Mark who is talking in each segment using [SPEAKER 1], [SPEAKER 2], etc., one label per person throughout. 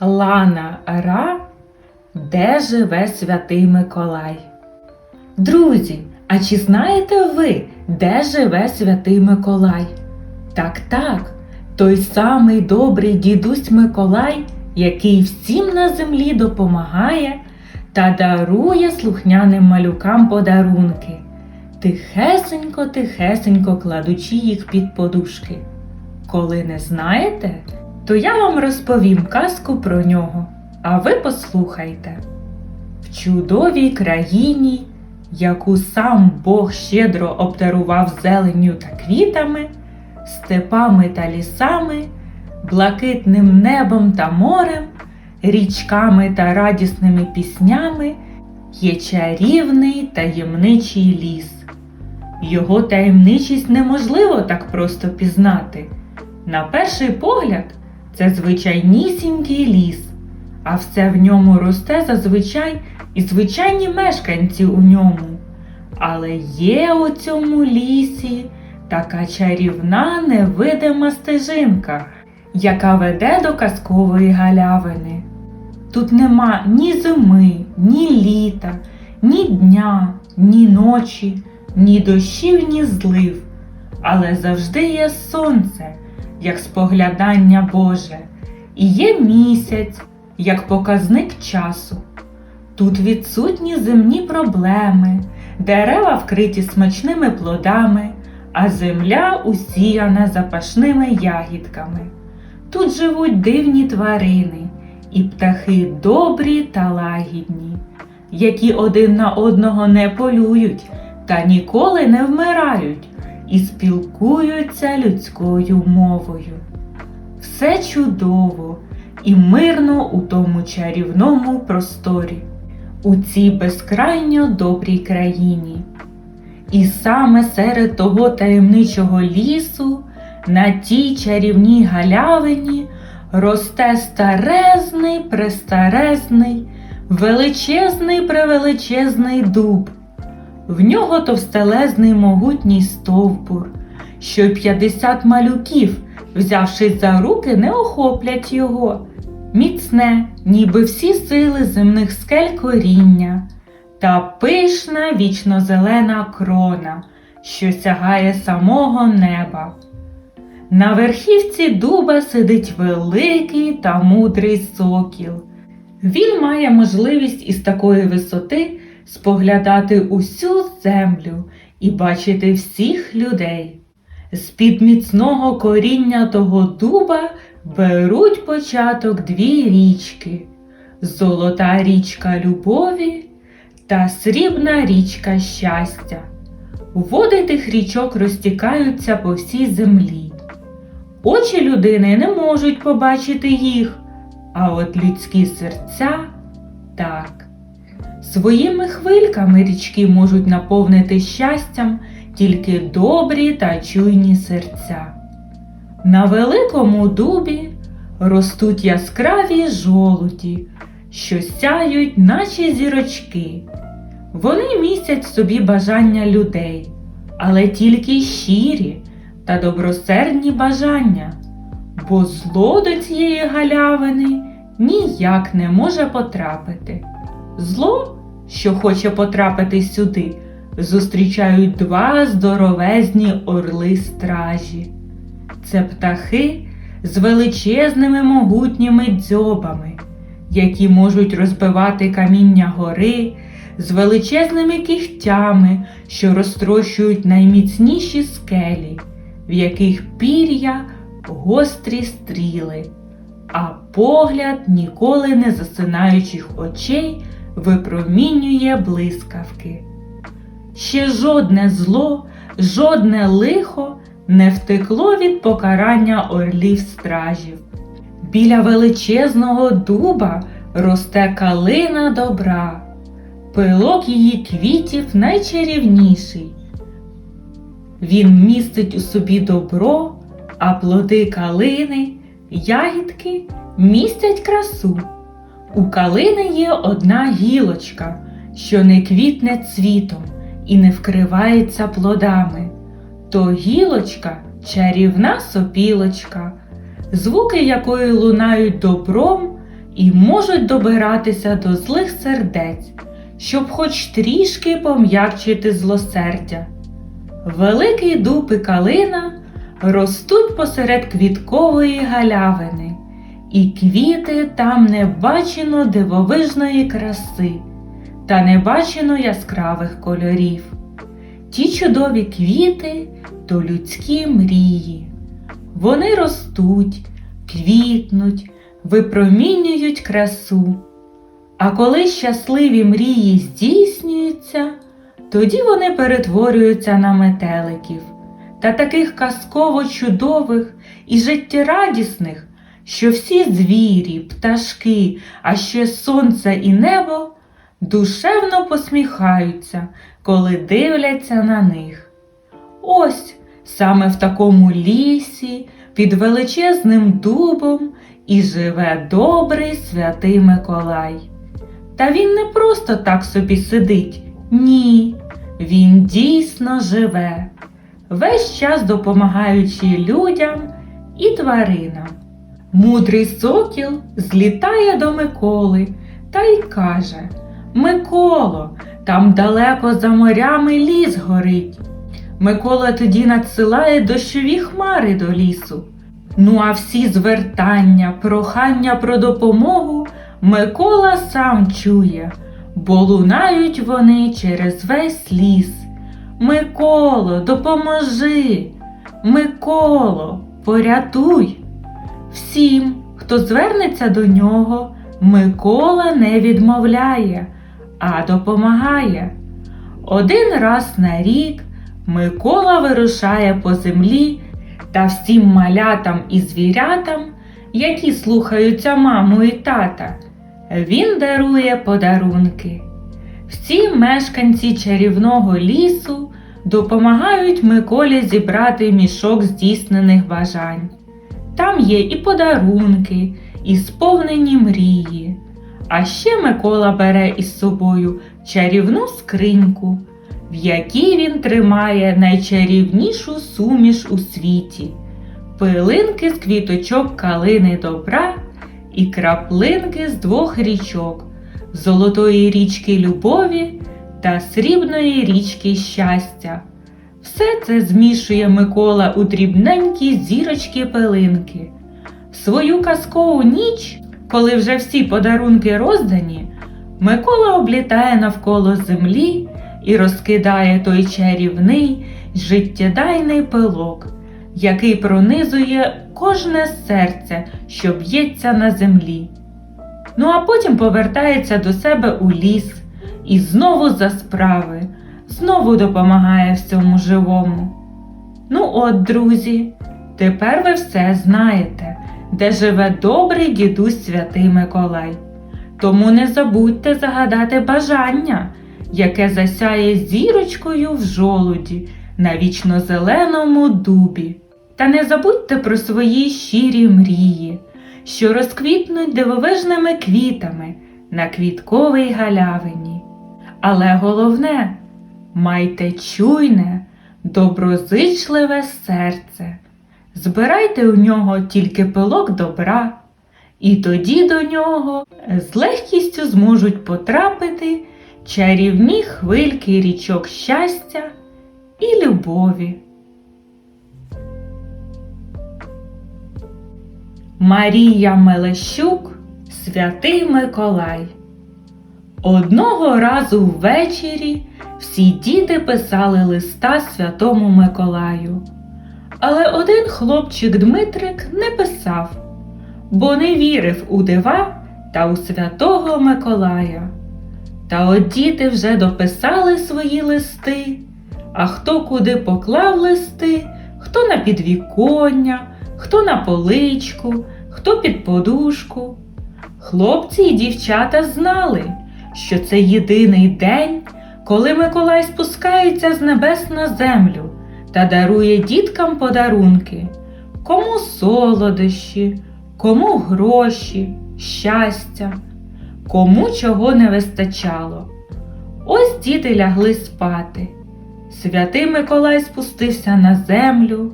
[SPEAKER 1] Лана Ра, де живе святий Миколай. Друзі, а чи знаєте ви, де живе святий Миколай? Так, так, той самий добрий дідусь Миколай, який всім на землі допомагає та дарує слухняним малюкам подарунки, тихесенько, тихесенько кладучи їх під подушки. Коли не знаєте, то я вам розповім казку про нього, а ви послухайте. В чудовій країні, яку сам Бог щедро обдарував зеленню та квітами, степами та лісами, блакитним небом та морем, річками та радісними піснями, є чарівний таємничий ліс. Його таємничість неможливо так просто пізнати. На перший погляд, це звичайнісінький ліс, а все в ньому росте зазвичай і звичайні мешканці у ньому. Але є у цьому лісі така чарівна невидима стежинка, яка веде до казкової галявини. Тут нема ні зими, ні літа, ні дня, ні ночі, ні дощів, ні злив, але завжди є сонце, як споглядання Боже, і є місяць, як показник часу. Тут відсутні земні проблеми, дерева вкриті смачними плодами, а земля усіяна запашними ягідками. Тут живуть дивні тварини і птахи добрі та лагідні, які один на одного не полюють та ніколи не вмирають і спілкуються людською мовою. Все чудово і мирно у тому чарівному просторі, у цій безкрайньо добрій країні. І саме серед того таємничого лісу, на тій чарівній галявині, росте старезний, престарезний, величезний превеличезний дуб. В нього товстелезний могутній стовбур, що 50 малюків, взявшись за руки, не охоплять його. Міцне, ніби всі сили земних скель коріння, та пишна вічно-зелена крона, що сягає самого неба. На верхівці дуба сидить великий та мудрий сокіл. Він має можливість із такої висоти споглядати усю землю і бачити всіх людей. З-під міцного коріння того дуба беруть початок дві річки золота річка любові та срібна річка щастя. Води тих річок розтікаються по всій землі. Очі людини не можуть побачити їх, а от людські серця так. Своїми хвильками річки можуть наповнити щастям тільки добрі та чуйні серця. На великому дубі ростуть яскраві жолуді, що сяють, наче зірочки. Вони містять собі бажання людей, але тільки щирі та добросердні бажання, бо зло до цієї галявини ніяк не може потрапити. Зло, що хоче потрапити сюди, зустрічають два здоровезні орли стражі. Це птахи з величезними могутніми дзьобами, які можуть розбивати каміння гори, з величезними кігтями, що розтрощують найміцніші скелі, в яких пір'я гострі стріли, а погляд ніколи не засинаючих очей випромінює блискавки. Ще жодне зло, жодне лихо не втекло від покарання орлів стражів. Біля величезного дуба росте калина добра, пилок її квітів найчарівніший. Він містить у собі добро, а плоди калини, ягідки містять красу. У калини є одна гілочка, що не квітне цвітом і не вкривається плодами. То гілочка чарівна сопілочка, звуки якої лунають добром і можуть добиратися до злих сердець, щоб хоч трішки пом'якчити злосердя. Великий дуб і калина ростуть посеред квіткової галявини, і квіти там не бачено дивовижної краси та не бачено яскравих кольорів. Ті чудові квіти то людські мрії. Вони ростуть, квітнуть, випромінюють красу. А коли щасливі мрії здійснюються, тоді вони перетворюються на метеликів та таких казково чудових і життєрадісних, що всі звірі, пташки, а ще сонце і небо душевно посміхаються, коли дивляться на них. Ось саме в такому лісі, під величезним дубом, і живе добрий святий Миколай. Та він не просто так собі сидить, ні, він дійсно живе, весь час допомагаючи людям і тваринам. Мудрий сокіл злітає до Миколи та й каже Миколо, там далеко за морями ліс горить. Микола тоді надсилає дощові хмари до лісу. Ну а всі звертання, прохання про допомогу Микола сам чує, бо лунають вони через весь ліс. Миколо, допоможи, Миколо, порятуй. Всім, хто звернеться до нього, Микола не відмовляє, а допомагає. Один раз на рік Микола вирушає по землі та всім малятам і звірятам, які слухаються маму і тата, він дарує подарунки. Всі мешканці чарівного лісу допомагають Миколі зібрати мішок здійснених бажань. Там є і подарунки, і сповнені мрії. А ще Микола бере із собою чарівну скриньку, в якій він тримає найчарівнішу суміш у світі, пилинки з квіточок калини добра і краплинки з двох річок, золотої річки любові та срібної річки щастя. Все це змішує Микола у дрібненькі зірочки пилинки. Свою казкову ніч, коли вже всі подарунки роздані, Микола облітає навколо землі і розкидає той чарівний життєдайний пилок, який пронизує кожне серце, що б'ється на землі. Ну а потім повертається до себе у ліс і знову за справи, знову допомагає всьому живому. Ну от, друзі, тепер ви все знаєте, де живе добрий дідусь святий Миколай. Тому не забудьте загадати бажання, яке засяє зірочкою в жолуді на вічно-зеленому дубі. Та не забудьте про свої щирі мрії, що розквітнуть дивовижними квітами на квітковій галявині. Але головне, майте чуйне, доброзичливе серце, збирайте у нього тільки пилок добра, і тоді до нього з легкістю зможуть потрапити чарівні хвильки річок щастя і любові. Марія Мелещук, Святий Миколай. Одного разу ввечері всі діти писали листа Святому Миколаю. Але один хлопчик Дмитрик не писав, бо не вірив у дива та у святого Миколая. Та от діти вже дописали свої листи, а хто куди поклав листи, хто на підвіконня, хто на поличку, хто під подушку. Хлопці і дівчата знали, що це єдиний день, коли Миколай спускається з небес на землю та дарує діткам подарунки, кому солодощі, кому гроші, щастя, кому чого не вистачало. Ось діти лягли спати. Святий Миколай спустився на землю,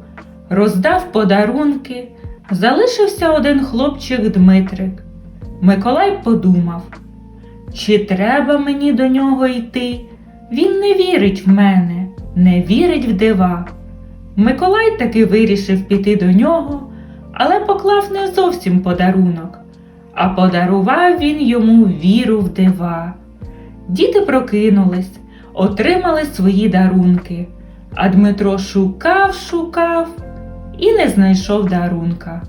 [SPEAKER 1] роздав подарунки, залишився один хлопчик Дмитрик. Миколай подумав, чи треба мені до нього йти? Він не вірить в мене, не вірить в дива. Миколай таки вирішив піти до нього, але поклав не зовсім подарунок, а подарував він йому віру в дива. Діти прокинулись, отримали свої дарунки, а Дмитро шукав, шукав і не знайшов дарунка.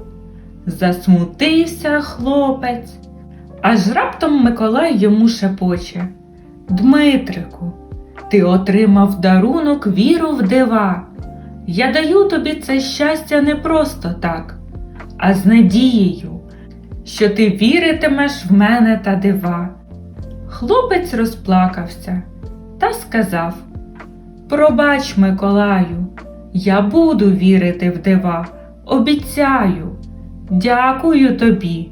[SPEAKER 1] Засмутився хлопець, аж раптом Миколай йому шепоче. Дмитрику, ти отримав дарунок віру в дива. Я даю тобі це щастя не просто так, а з надією, що ти віритимеш в мене та дива. Хлопець розплакався та сказав: Пробач, Миколаю, я буду вірити в дива, обіцяю, дякую тобі.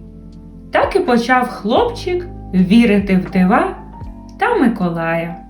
[SPEAKER 1] Так і почав хлопчик вірити в дива та Миколая.